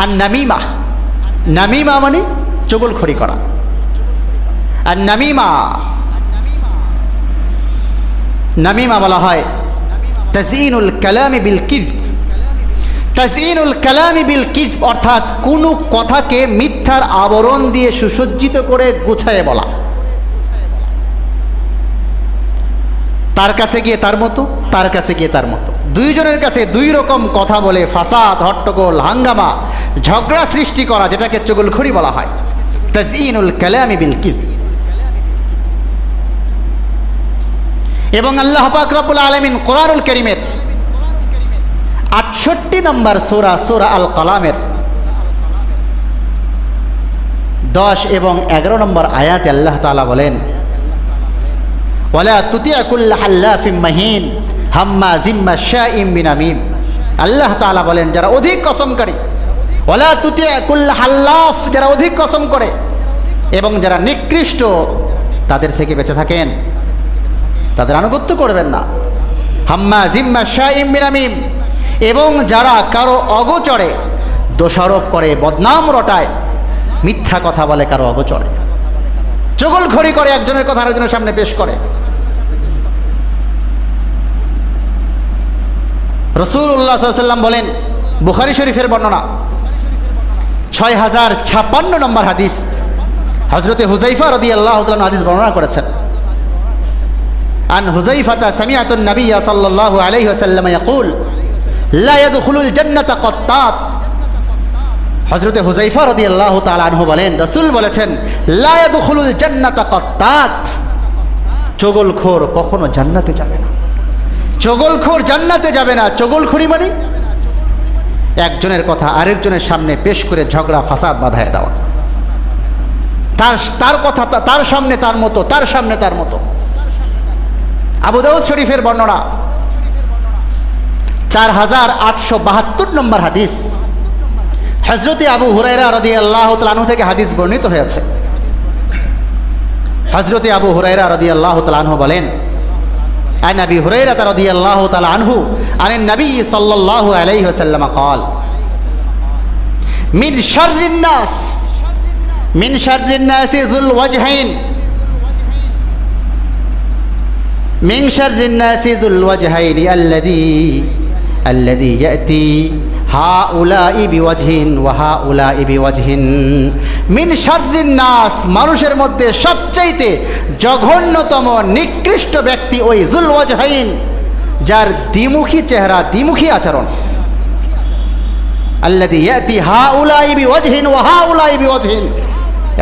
আর নামিমা। নামিমা মানে চগলখড়ি করা। আর নামিমা। নামিমা বলা হয় তাজিনুল কালামি বিল কিদ তাজিনুল কালামি বিল কিদ অর্থাৎ কোনো কথাকে মিথ্যার আবরণ দিয়ে সুসজ্জিত করে গুছায়ে বলা। তার কাছে গিয়ে তার মতো, তার কাছে গিয়ে তার মতো। দুইজনের কাছে দুই রকম কথা বলে ফাসাদ, হট্টগোল, হাঙ্গামা, ঝগড়া সৃষ্টি করা, যেটাকে চগলখড়ি বলা হয়। তাজিনুল কালামি বিল কিদ এবং আল্লাহ পাক রব্বুল আলমিন কোরআনুল করিমের আটষট্টি নম্বর সোরা সোরা আল কালামের দশ এবং এগারো নম্বর আয়াতে আল্লাহ তালা বলেন, ওয়ালা আল্লাহ হাল্লাফিম মাহিন। হাম্মা জিম্মা শাইম বিনামিম। আল্লাহ তাআলা বলেন, যারা অধিক কসমকারী ওয়ালা তুতিয়াকুল্লা হাল্লাফ, যারা অধিক কসম করে এবং যারা নিকৃষ্ট, তাদের থেকে বেঁচে থাকেন। তাদের আনুগত্য করবেন না। হাম্মা জিম্মা শাইম বিনামিম। এবং যারা কারও অগোচরে, দোষারোপ করে, বদনাম রটায়, মিথ্যা কথা বলে কারও অগোচরে। চগলখড়ি করে একজনের কথা আরেকজনের সামনে পেশ করে। রসুল্লাহ সাল্লাম বলেন, বুখারি শরীফের বর্ণনা, ছয় হাজার ছাপ্পান্ন নম্বর হাদিস। হজরতে হুজাইফা রদি আল্লাহ হাদিস বর্ণনা করেছেন। আন হুজাইফাতা সামিয়াতুন নবিয়া সাল্লাল্লাহু আলাইহি ওয়াসাল্লাম ইয়াকুল, লা ইয়াদখুলুল জান্নাতা কত্তাত। হযরতে হুজাইফা রাদিয়াল্লাহু তাআলা আনহু বলেন, রাসূল বলেছেন, লা ইয়াদখুলুল জান্নাতা কত্তাত। চগলখোর কখনো জান্নাতে যাবে না। চগলখোর জান্নাতে যাবে না। চগলখড়ি মানে? একজনের কথা আরেকজনের সামনে পেশ করে ঝগড়া, ফাসাদ বাধায় দেওয়া। তার তার কথা, তার সামনে তার মতো, তার সামনে তার মতো। আবু দাউদ শরীফের বর্ণনা। চার হাজার আটশো বাহাত্তর নম্বর হাদিস। হজরতে আবু হুরাইরা রদি আল্লাহ তালু থেকে হাদিস বর্ণিত হয়েছে। হজরতে আবু হুরাইরা রদি আল্লাহ তালু বলেন عن أبي هريرة رضي الله تعالى عنه عن النبي صلى الله عليه وسلم قال من شر الناس من شر الناس ذو الوجهين من شر الناس ذو الوجهين الذي الذي يأتي হা উলা ইবিওয়াজহীন ওয়াহা উলা ইবিওয়াজহীন মিন শাররিন নাস, মানুষের মধ্যে সবচাইতে জঘন্যতম, নিকৃষ্ট ব্যক্তি ওই জুল ওয়াজহাইন যার দ্বিমুখী চেহারা, দ্বিমুখী আচরণ। আল্লাদি ইয়াতি হা উলা ইবিওয়াজহীন ওয়াহা উলা ইবিওয়াজহীন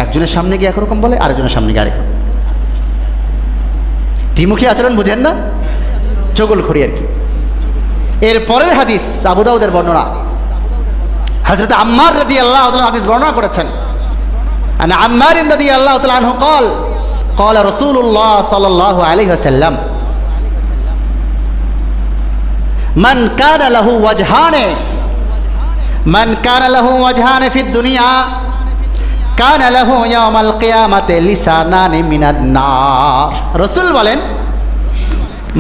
একজনের সামনে গিয়ে একরকম বলে, আরেকজনের সামনে গিয়ে আরেকরকম। দ্বিমুখী আচরণ বুঝেন না? চগলখড়ি আর কি। এর পরের হাদিস আবু দাউদের বর্ণনা হজরত আম্মার রদি আল্লাহ হাদিস বর্ণনা করেছেন عن عمار رضي الله تعالى عنه قال قال رسول الله صلى الله عليه وسلم من كان له وجهان من كان له وجهان في الدنيا كان له يوم القيامة لسانان من النار রসুল বলেন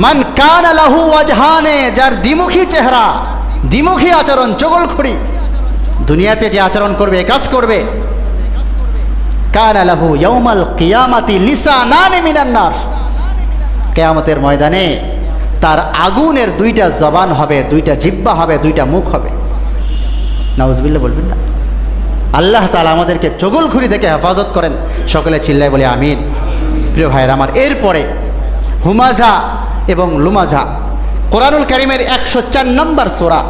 মান কানা লাহু ওয়াজহানে, যার দ্বিমুখী চেহারা, দ্বিমুখী আচরণ চগলখড়ি দুনিয়াতে যে আচরণ করবে কাজ করবে। কানা লাহু ইয়াউমাল কিয়ামাতি মিনান নার। কেয়ামতের ময়দানে তার আগুনের দুইটা জবান হবে, দুইটা জিব্বা হবে, দুইটা মুখ হবে। নাউজবিল্লা বলবেন না। আল্লাহ তালা আমাদেরকে চগলখুরি থেকে হেফাজত করেন। সকলে চিল্লায় বলে আমিন। প্রিয় ভাইয়ের আমার, এরপরে হুমাজা এবং লুমাজা। কোরআনুল করিমের একশো চার নম্বর সোরা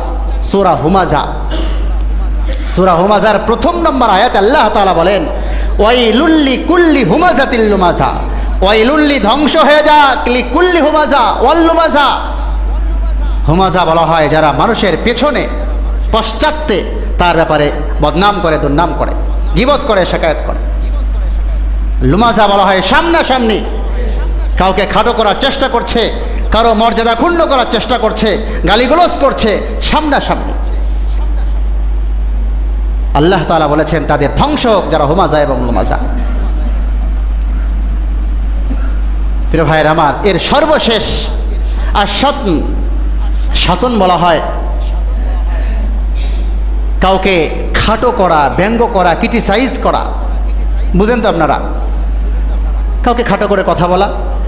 সোরা হুমাজা। সোরা হুমাজার প্রথম নম্বর আয়াত আল্লাহ তালা বলেন ওয়াই লুল্লি কুল্লি হুমাজাতিল ওয়াই লুল্লি ধ্বংস হয়ে যাক লি কুল্লি হুমাজা, ওয়াল লুমাজা। হুমাজা বলা হয় যারা মানুষের পেছনে পশ্চাত্যে তার ব্যাপারে বদনাম করে, দুর্নাম করে, গিবত করে শেখায়ত করে। লুমাজা বলা হয় সামনাসামনি। কাউকে খাটো করার চেষ্টা করছে, কারও মর্যাদা ক্ষুণ্ণ করার চেষ্টা করছে, গালিগুলোজ করছে, সামনাসামনি। আল্লাহ তালা বলেছেন, তাদের ধ্বংস হোক, যারা হুমাজা এবং লুমাজা প্রিয় ভাইয়ের আমার, এর সর্বশেষ আর সতন সতন বলা হয়, কাউকে খাটো করা, ব্যঙ্গ করা ক্রিটিসাইজ করা। বুঝেন তো আপনারা? কাউকে খাটো করে কথা বলা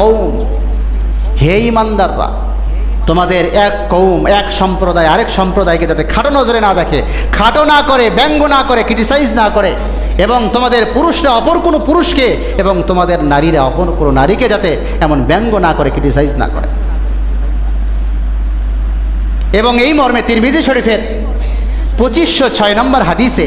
কওম। হে ইমানদাররা তোমাদের এক কৌম এক সম্প্রদায়, আরেক সম্প্রদায়কে যাতে খাটো নজরে না দেখে, খাটো না করে, ব্যঙ্গ না করে ক্রিটিসাইজ না করে, এবং তোমাদের পুরুষরা অপর কোনো পুরুষকে এবং তোমাদের নারীরা অপর কোনো নারীকে যাতে এমন ব্যঙ্গ না করে ক্রিটিসাইজ না করে। এবং এই মর্মে তিরমিজি শরীফের পঁচিশশো ছয় নম্বর হাদিসে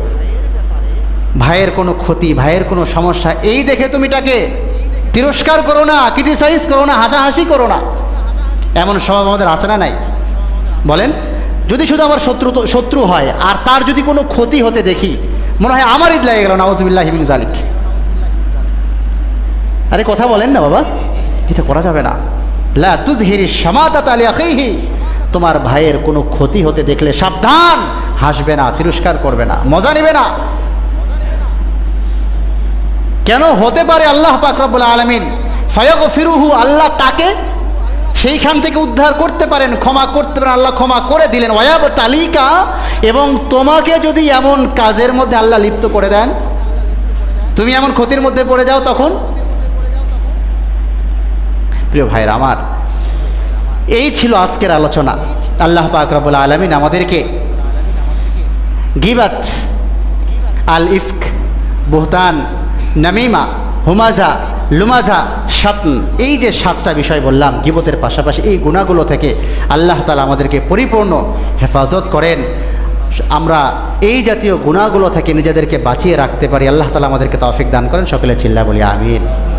ভাইয়ের কোনো ক্ষতি, ভাইয়ের কোনো সমস্যা, এই দেখে তুমি তাকে তিরস্কার করো না ক্রিটিসাইজ করো না, হাসাহাসি করো না। এমন স্বভাব আমাদের আছে না নাই? বলেন, যদি শুধু আমার শত্রু শত্রু হয়, আর তার যদি কোনো ক্ষতি হতে দেখি, মনে হয় আমার ঈদ লেগে গেল নওয়াজবিল্লাহ হিমিন জালিক আরে কথা বলেন না বাবা, এটা করা যাবে না। লা তুজহিরি আখিহি, তোমার ভাইয়ের কোনো ক্ষতি হতে দেখলে সাবধান, হাসবে না, তিরস্কার করবে না, মজা নেবে না। কেন হতে পারে আল্লাহ পাক রব্বুল আলমিন? ফায়াগ ফিরুহু আল্লাহ তাকে সেইখান থেকে উদ্ধার করতে পারেন, ক্ষমা করতে পারেন, আল্লাহ ক্ষমা করে দিলেন। ওয়াব তালিকা, এবং তোমাকে যদি এমন কাজের মধ্যে আল্লাহ লিপ্ত করে দেন, তুমি এমন ক্ষতির মধ্যে পড়ে যাও তখন? প্রিয় ভাইরা আমার, এই ছিল আজকের আলোচনা। আল্লাহ পাক রব্বুল আলমিন আমাদেরকে গিবাত আল ইফক বুহতান নামিমা, হুমাজা, লুমাজা সাতন এই যে সাতটা বিষয় বললাম, গিবতের পাশাপাশি এই গুণাগুলো থেকে আল্লাহ তালা আমাদেরকে পরিপূর্ণ হেফাজত করেন। আমরা এই জাতীয় গুণাগুলো থেকে নিজেদেরকে বাঁচিয়ে রাখতে পারি। আল্লাহ তালা আমাদেরকে তৌফিক দান করেন। সকলে চিল্লা বলি, আমিন।